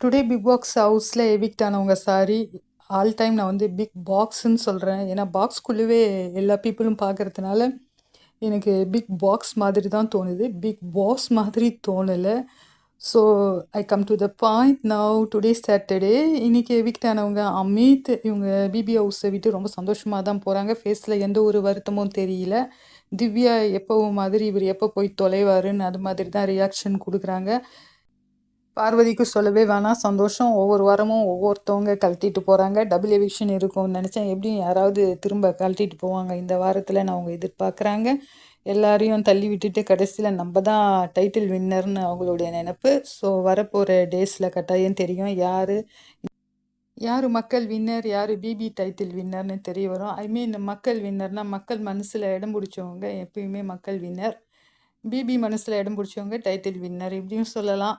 Today big box ஹவுஸில் evict ஆனவங்க sorry all time நான் வந்து பிக் பாக்ஸ்ன்னு சொல்கிறேன் ஏன்னா பாக்ஸ்குள்ளவே எல்லா பீப்புளும் பார்க்கறதுனால எனக்கு பிக் பாக்ஸ் மாதிரி தான் தோணுது. பிக் பாஸ் மாதிரி தோணலை. So I come to the point now today Saturday இன்றைக்கி எவிக்ட் ஆனவங்க அமித் இவங்க பிபி ஹவுஸை விட்டு ரொம்ப சந்தோஷமாக தான் போகிறாங்க ஃபேஸில் எந்த ஒரு வருத்தமும் தெரியல. திவ்யா எப்போவும் மாதிரி இவர் எப்போ போய் தொலைவாருன்னு அது மாதிரி தான் ரியாக்ஷன் கொடுக்குறாங்க. பார்வதிக்கு சொல்லவே வேணாம். சந்தோஷம். ஒவ்வொரு வாரமும் ஒவ்வொருத்தவங்க கழட்டிட்டு போகிறாங்க டபுள் எவிக்ஷன் இருக்கும்னு நினச்சேன். எப்படியும் யாராவது திரும்ப கழட்டிட்டு போவாங்க. இந்த வாரத்தில் நான் அவங்க எதிர்பார்க்குறாங்க. எல்லாரையும் தள்ளி விட்டுட்டு கடைசியில் நம்ம தான் டைட்டில் வின்னர்னு அவங்களுடைய நினப்பு. ஸோ வரப்போகிற டேஸில் கட்டாயம் தெரியும். யார் யார் மக்கள் வின்னர் யார் பிபி டைட்டில் வின்னர்னு தெரிய வரும். ஐ மீன் மக்கள் வின்னர்னால் மக்கள் மனசில் இடம் பிடிச்சவங்க எப்பயுமே மக்கள் வின்னர் பிபி மனசில் இடம் பிடிச்சவங்க டைட்டில் வின்னர் இப்படியும் சொல்லலாம்.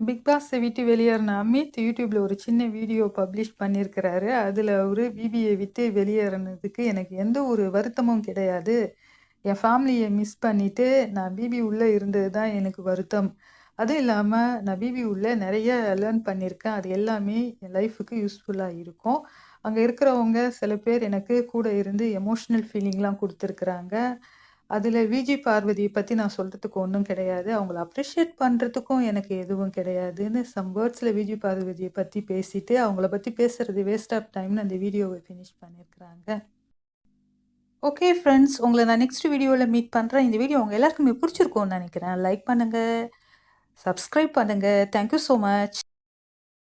பிக் பாஸை விட்டு வெளியேறின அமித் யூடியூப்பில் ஒரு சின்ன வீடியோ பப்ளிஷ் பண்ணியிருக்கிறாரு. அதில் அவர் பிபியை விட்டு வெளியேறினதுக்கு எனக்கு எந்த ஒரு வருத்தமும் கிடையாது. என் ஃபேமிலியை மிஸ் பண்ணிவிட்டு நான் பிபி உள்ளே இருந்தது தான் எனக்கு வருத்தம். அதுவும் இல்லாமல் நான் பிபி உள்ளே நிறைய லேர்ன் பண்ணியிருக்கேன். அது எல்லாமே என் லைஃபுக்கு யூஸ்ஃபுல்லாக இருக்கும். அங்கே இருக்கிறவங்க சில பேர் எனக்கு கூட இருந்து எமோஷ்னல் ஃபீலிங்லாம் கொடுத்துருக்குறாங்க. அதில் விஜி பார்வதியை பற்றி நான் சொல்கிறதுக்கு ஒன்றும் கிடையாது. அவங்கள அப்ரிஷியேட் பண்ணுறதுக்கும் எனக்கு எதுவும் கிடையாதுன்னு சம் வேர்ட்ஸில் விஜி பார்வதியை பற்றி பேசிட்டு அவங்கள பற்றி பேசுகிறது வேஸ்ட் ஆஃப் டைம்னு அந்த வீடியோவை ஃபினிஷ் பண்ணியிருக்கிறாங்க ஓகே ஃப்ரெண்ட்ஸ் உங்களை நான் நெக்ஸ்ட் வீடியோவில் மீட் பண்ணுறேன் இந்த வீடியோ உங்கள் எல்லாருக்குமே பிடிச்சிருக்கோன்னு நினைக்கிறேன். லைக் பண்ணுங்கள் சப்ஸ்கிரைப் பண்ணுங்கள் தேங்க்யூ ஸோ மச்